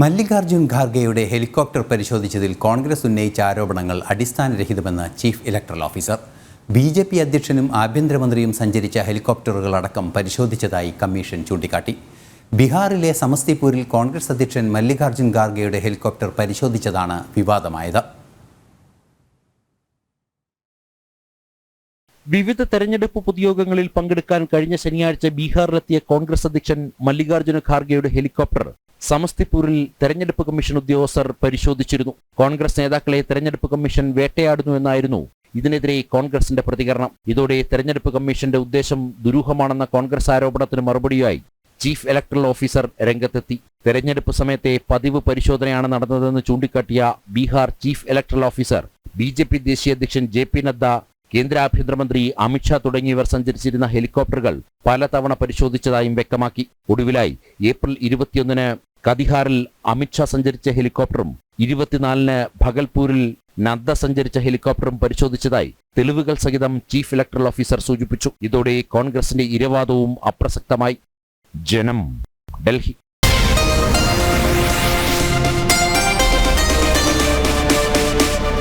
മല്ലികാർജുൻ ഖാർഗെയുടെ ഹെലികോപ്റ്റർ പരിശോധിച്ചതിൽ കോൺഗ്രസ് ഉന്നയിച്ച ആരോപണങ്ങൾ അടിസ്ഥാനരഹിതമെന്ന് chief electoral officer. B J P അധ്യക്ഷനും ആഭ്യന്തരമന്ത്രിയും സഞ്ചരിച്ച ഹെലികോപ്റ്ററുകളടക്കം പരിശോധിച്ചതായി കമ്മീഷൻ ചൂണ്ടിക്കാട്ടി. ബീഹാറിലെ സമസ്തിപൂരിൽ കോൺഗ്രസ് അധ്യക്ഷൻ മല്ലികാർജുൻ ഖാർഗെയുടെ ഹെലികോപ്റ്റർ പരിശോധിച്ചതാണ് വിവാദമായത്. വിവിധ തെരഞ്ഞെടുപ്പ് പൊതുയോഗങ്ങളിൽ പങ്കെടുക്കാൻ കഴിഞ്ഞ ശനിയാഴ്ച ബീഹാറിലെത്തിയ കോൺഗ്രസ് അധ്യക്ഷൻ മല്ലികാർജുന ഖാർഗെയുടെ ഹെലികോപ്റ്റർ സമസ്തിപൂരിൽ തെരഞ്ഞെടുപ്പ് കമ്മീഷൻ ഉദ്യോഗസ്ഥർ പരിശോധിച്ചിരുന്നു. കോൺഗ്രസ് നേതാക്കളെ തെരഞ്ഞെടുപ്പ് കമ്മീഷൻ വേട്ടയാടുന്നു എന്നായിരുന്നു ഇതിനെതിരെ കോൺഗ്രസിന്റെ പ്രതികരണം. ഇതോടെ തെരഞ്ഞെടുപ്പ് കമ്മീഷന്റെ ഉദ്ദേശം ദുരൂഹമാണെന്ന കോൺഗ്രസ് ആരോപണത്തിന് മറുപടിയായി ചീഫ് ഇലക്ടറൽ ഓഫീസർ രംഗത്തെത്തി. തെരഞ്ഞെടുപ്പ് സമയത്തെ പതിവ് പരിശോധനയാണ് നടന്നതെന്ന് ചൂണ്ടിക്കാട്ടിയ Bihar chief electoral officer B J P ദേശീയ അധ്യക്ഷൻ ജെ പി നദ്ദ കേന്ദ്ര ആഭ്യന്തരമന്ത്രി അമിത്ഷാ തുടങ്ങിയവർ സഞ്ചരിച്ചിരുന്ന ഹെലികോപ്റ്ററുകൾ പലതവണ പരിശോധിച്ചതായും വ്യക്തമാക്കി. ഒടുവിലായി ഏപ്രിൽ ഇരുപത്തിയൊന്നിന് കതിഹാറിൽ അമിത്ഷാ സഞ്ചരിച്ച ഹെലികോപ്റ്ററും ഇരുപത്തിനാലിന് ഭഗൽപൂരിൽ നദ്ദ സഞ്ചരിച്ച ഹെലികോപ്റ്ററും പരിശോധിച്ചതായി തെളിവുകൾ സഹിതം ചീഫ് ഇലക്ടറൽ ഓഫീസർ സൂചിപ്പിച്ചു. ഇതോടെ കോൺഗ്രസിന്റെ ഇരവാദവും അപ്രസക്തമായി. ജനം ഡൽഹി.